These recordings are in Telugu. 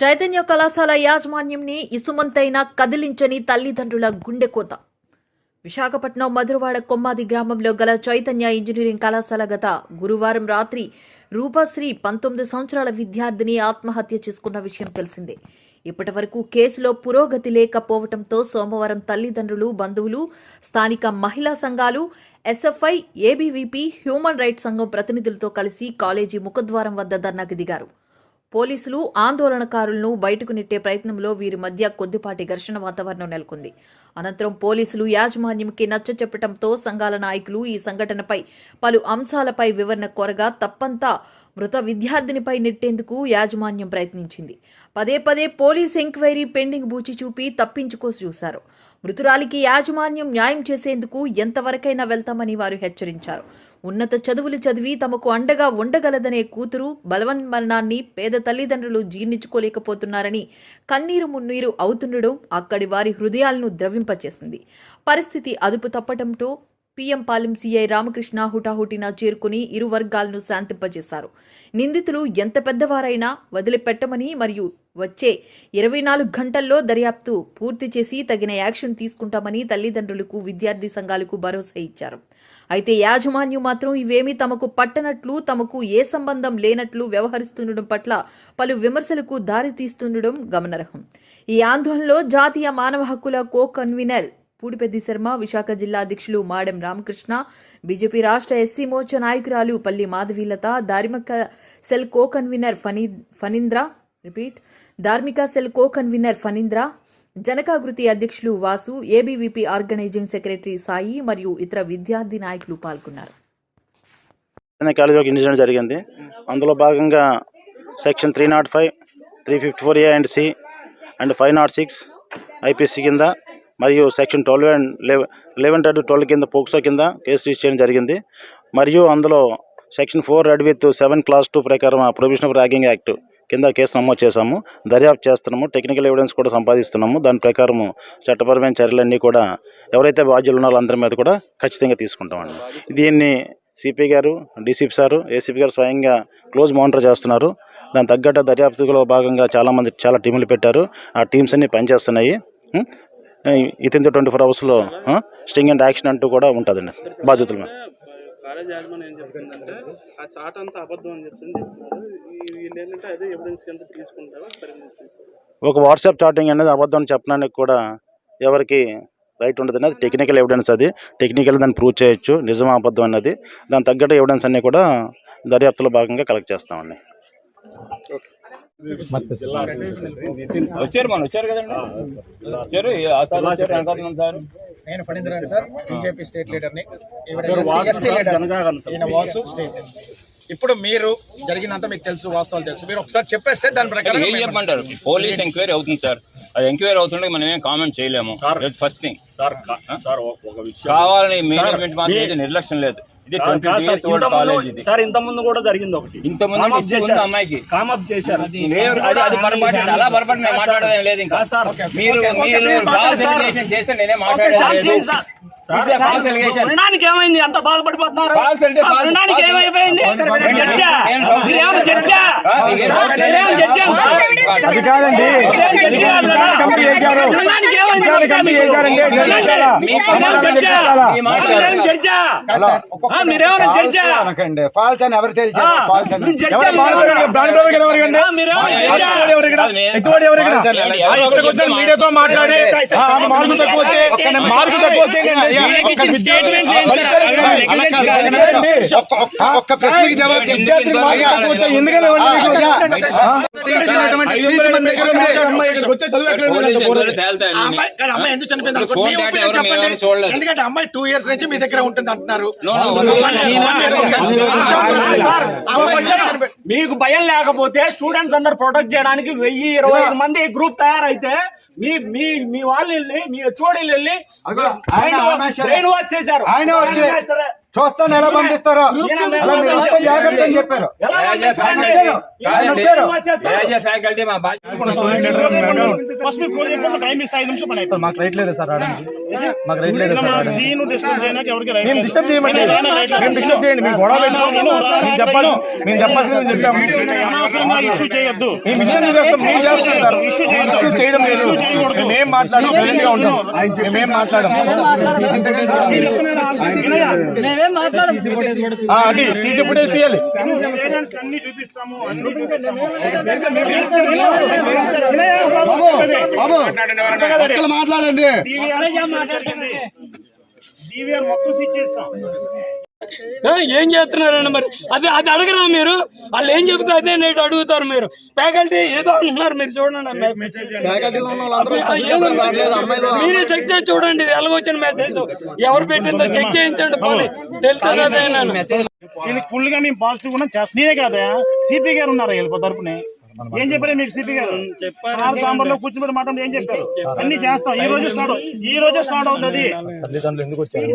చైతన్య కళాశాల యాజమాన్యంని ఇసుమంతైనా కదిలించని తల్లిదండ్రుల గుండెకోత విశాఖపట్నం మధురవాడ కొమ్మాది గ్రామంలో గల చైతన్య ఇంజనీరింగ్ కళాశాల గత గురువారం రాత్రి రూపశ్రీ పంతొమ్మిది సంవత్సరాల విద్యార్థిని ఆత్మహత్య చేసుకున్న విషయం తెలిసిందే. ఇప్పటి వరకు కేసులో పురోగతి లేకపోవడంతో సోమవారం తల్లిదండ్రులు బంధువులు స్థానిక మహిళా సంఘాలు ఎస్ఎఫ్ఐ ఏబీవీపీ హ్యూమన్ రైట్స్ సంఘం ప్రతినిధులతో కలిసి కాలేజీ ముఖద్వారం వద్ద ధర్నాకు దిగారు. పోలీసులు ఆందోళనకారులను బయటకు నెట్టే ప్రయత్నంలో వీరి మధ్య కొద్దిపాటి ఘర్షణ వాతావరణం నెలకొంది. అనంతరం పోలీసులు యాజమాన్యంకి నచ్చ చెప్పడంతో సంఘాల నాయకులు ఈ సంఘటనపై పలు అంశాలపై వివరణ కోరగా తప్పంతా మృత విద్యార్థినిపై నెట్టేందుకు యాజమాన్యం ప్రయత్నించింది. పదే పదే పోలీస్ ఎంక్వైరీ పెండింగ్ బూచి చూపి తప్పించుకో చూశారు. మృతురాలికి యాజమాన్యం న్యాయం చేసేందుకు ఎంతవరకైనా వెళ్తామని వారు హెచ్చరించారు. ఉన్నత చదువులు చదివి తమకు అండగా ఉండగలదనే కూతురు బలవన్మరణాన్ని పేద తల్లిదండ్రులు జీర్ణించుకోలేకపోతున్నారని కన్నీరు మున్నీరు అవుతుండడం అక్కడి వారి హృదయాలను ద్రవింపచేసింది. పరిస్థితి అదుపు తప్పటంతో పీఎం పాలెం సీఐ రామకృష్ణ హుటాహుటిన చేరుకుని ఇరు వర్గాలను శాంతింపజేశారు. నిందితులు ఎంత పెద్దవారైనా వదిలిపెట్టమని మరియు వచ్చే ఇరవై నాలుగు గంటల్లో దర్యాప్తు పూర్తి చేసి తగిన యాక్షన్ తీసుకుంటామని తల్లిదండ్రులకు విద్యార్థి సంఘాలకు భరోసా ఇచ్చారు. అయితే యాజమాన్యం మాత్రం ఇవేమీ తమకు పట్టనట్లు తమకు ఏ సంబంధం లేనట్లు వ్యవహరిస్తుండడం పట్ల పలు విమర్శలకు దారితీస్తుండడం గమనార్హం. ఈ ఆందోళనలో జాతీయ మానవ హక్కుల కో కన్వీనర్ పూడిపెద్ది శర్మ విశాఖ జిల్లా అధ్యక్షులు మాడెం రామకృష్ణ బీజేపీ రాష్ట్ర ఎస్సీ మోర్చా నాయకురాలు పల్లి మాధవీలత ధార్మిక cell co convener Phani Phanindra repeat ధార్మిక సెల్ కో కన్వీనర్ ఫణీంద్ర జనకాగృతి అధ్యక్షులు Vasu ABVP organising secretary Sai మరియు ఇతర విద్యార్థి నాయకులు పాల్గొన్నారు. అనే ఒక ఇన్సిడెంట్ జరిగింది. అందులో భాగంగా section three nought five three fifty four A and C and five nought six IPC కింద మరియు section twelve and eleven read twelve కింద పోక్సో కింద కేసు రిజిస్టర్ చేయడం జరిగింది. మరియు అందులో section four read with seven clause two ప్రకారం ప్రొవిజన్ ఆఫ్ ర్యాగింగ్ యాక్ట్ కింద కేసు నమోదు చేశాము. దర్యాప్తు చేస్తున్నాము. టెక్నికల్ ఎవిడెన్స్ కూడా సంపాదిస్తున్నాము. దాని ప్రకారము చట్టపరమైన చర్యలన్నీ కూడా ఎవరైతే బాధ్యులు ఉన్నారో అందరి మీద కూడా ఖచ్చితంగా తీసుకుంటామండి. దీన్ని సిపి గారు డీసీపీ సారు ఏసీపీ గారు స్వయంగా క్లోజ్ మానిటర్ చేస్తున్నారు. దాని తగ్గట్టు దర్యాప్తులో భాగంగా చాలామంది చాలా టీములు పెట్టారు. ఆ టీమ్స్ అన్నీ పనిచేస్తున్నాయి. ఇతిన్ ట్వంటీ ఫోర్ అవర్స్లో స్టింగ్ అండ్ యాక్షన్ అంటూ కూడా ఉంటుందండి బాధ్యతల మీద కాలేజ్ యాజమాన్యం ఏం చెప్తుందంటే ఆ చాట్ అంతా అబద్ధం అని చెప్తుంది చెప్తున్నారు ఈ- వీళ్ళు ఏంటంటే అదే ఎవిడెన్స్ కింద తీసుకుంటారా? పరిగణించి తీసుకుంటారా? ఒక వాట్సాప్ చాటింగ్ అనేది అబద్ధం అని చెప్పడానికి కూడా ఎవరికి రైట్ ఉండదు అది టెక్నికల్ ఎవిడెన్స్ అది. టెక్నికల్ దాన్ని ప్రూవ్ చేయొచ్చు నిజమా అబద్ధం అన్నది దాని తగ్గట్టు ఎవిడెన్స్ అన్నీ కూడా దర్యాప్తులో భాగంగా కలెక్ట్ చేస్తామండి. వచ్చారు మన వచ్చారు కదండి? వచ్చారు. సార్. నేను ఫణీంద్రన్ సార్ బీజేపీ స్టేట్ లీడర్ని. ఈయన వాసు స్టేట్. ఇప్పుడు మీరు జరిగినంత మీకు తెలుసు వాస్తవాలు తెలుసు. మీరు ఒకసారి చెప్పేస్తే దాని ప్రకారం ఏం చెప్పమంటారు? పోలీస్ ఎంక్వైరీ అవుతుంది సార్. అది ఎంక్వైరీ అవుతుంటే మనం ఏం కామెంట్ చేయలేము. ఫస్ట్ థింగ్ సార్ కా- సార్ ఒక- ఒక విషయం. కావాలని మేనేజ్మెంట్ మాత్రం నిర్లక్ష్యం లేదు. సార్, ఇంత ముందు- కూడా జరిగింది ఒకటి. ఇంత ముందు. అమ్మాయికి. కామప్ చేశారు. అది అది పొరపాటు అలా పొరపాటు నేను మాట్లాడేది లేదు ఇంకా. సార్. మీరు మీరు మాట్లాడండి చేస్తే నేనే సార్, మాట్లాడేది చేయండి లేదు. Sir. It's a false allegation. వినడానికి ఏమైంది? అంత బాధపడిపోతున్నారు. వినడానికి. ఏమైపోయింది? విచారణ అనకండి ఫాల్స్ అని ఎవరు తెలిసారు ఫాల్స్ అని. మీడియాతో మాట్లాడి ఆ, మార్కు తక్కువ వస్తే మార్కు తక్కువ వస్తే అమ్మాయి ఎందుకు చనిపోయింది. ఎందుకంటే అమ్మాయి టూ ఇయర్స్ నుంచి మీ దగ్గర ఉంటుంది అంటున్నారు. మీకు భయం లేకపోతే స్టూడెంట్స్ అందరు ప్రొటెక్ట్ చేయడానికి వెయ్యి ఇరవై ఐదు మంది గ్రూప్ తయారైతే మీ మీ మీ వాళ్ళు వెళ్ళి మీ చూడీలు వెళ్ళి. బ్రెయిన్ వాష్ చేశారు చూస్తాను ఎలా పంపిస్తారో. అలా మీరు వస్తే జాగ్రత్త అని చెప్పారు. మాకు రైట్ లేదు సార్ రావడానికి మాకు రైట్ లేదు సార్ మేము. డిస్టర్బ్ చేయమండి. మేము డిస్టర్బ్ చేయండి. మేము గొడవ మేము చెప్పాలి. మేము చెప్పాల్సింది చెప్పాము. అనవసరంగా ఇష్యూ చేయొద్దు. మేము ఇష్యూ చేస్తాం మేము చేస్తాం సార్ ఇష్యూ మేము చేయొద్దు. ఇష్యూ చేయడం లేదు. మేము మాట్లాడడం? గా ఉంటాం. మేమేం ఆ, అది సీసీ ఫుటేజ్ తీయాలి. మాట్లాడండి. DVR మాట్లాడుతుంది. DVR మొత్తం స్విచ్ చేస్తాం. ఏ, చేస్తున్నారండి మరి? అది అది అడగరా మీరు? వాళ్ళు ఏం చెబుతే అదే నేటి అడుగుతారు మీరు. ఫ్యాకల్టీ ఏదో అంటున్నారు మీరు చూడండి మీరే చెక్ చేసి చూడండి ఇది ఎలాగొచ్చిన మెసేజ్ ఎవరు పెట్టిందో చెక్ చేయించండి పోనీ. తెలుస్తుంది ఫుల్గా మేము పాజిటివ్ కూడా చేస్తాం నేనే కాదా? సిపి గారు ఉన్నారు వెళ్ళిపో తరపునే? ఏం చెప్పారు మీకు సిపి గారు? సార్ కూర్చోబెట్టి మాట్లాడి ఏం చెప్పారు? అన్ని చేస్తాం. ఈ రోజే స్టార్ట్ ఈ రోజే స్టార్ట్ అవుతుంది తల్లిదండ్రులు ఎందుకు వచ్చారు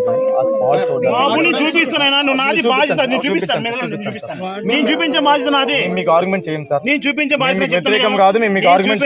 చూపిస్తానైనా నువ్వు నాది బాధ్యత. నేను చూపిస్తాను. నేను చూపిస్తాను. నేను చూపించే బాధ్యత నాది. మీకు ఆర్గ్యుమెంట్ చేయండి సార్. నేను చూపించే బాధ్యత. కాదు. మేము మీకు ఆర్గ్యుమెంట్